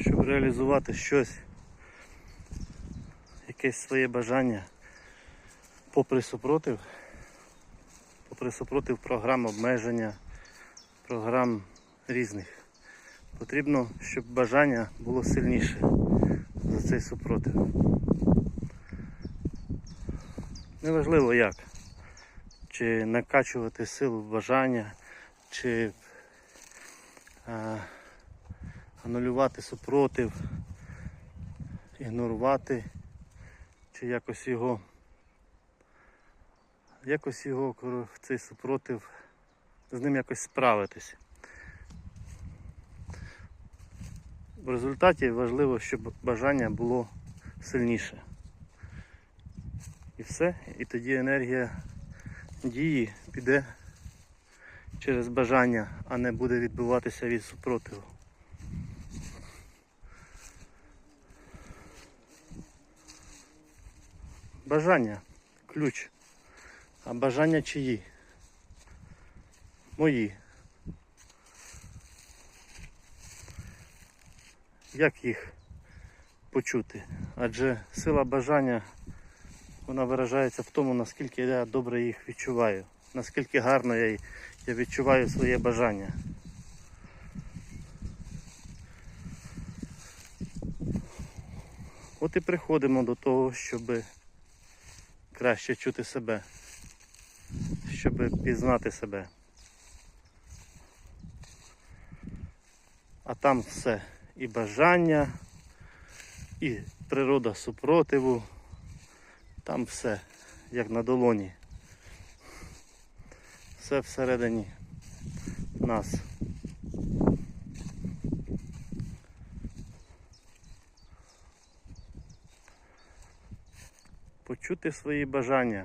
щоб реалізувати щось, якесь своє бажання, попри супротив, попри супротив програм обмеження, програм різних. Потрібно, щоб бажання було сильніше за цей супротив. Неважливо як. Чи накачувати силу бажання, чи е, анулювати супротив, ігнорувати, чи якось його, якось його цей супротив, з ним якось справитись. В результаті важливо, щоб бажання було сильніше. І все, і тоді енергія дії піде через бажання, а не буде відбиватися від супротиву. Бажання ключ. А бажання чиї? Мої. Як їх почути? Адже сила бажання вона виражається в тому, наскільки я добре їх відчуваю, наскільки гарно я, я відчуваю своє бажання. От і приходимо до того, щоб краще чути себе, щоб пізнати себе. А там все і бажання, і природа супротиву. Там все, як на долоні. Все всередині нас. Почути свої бажання.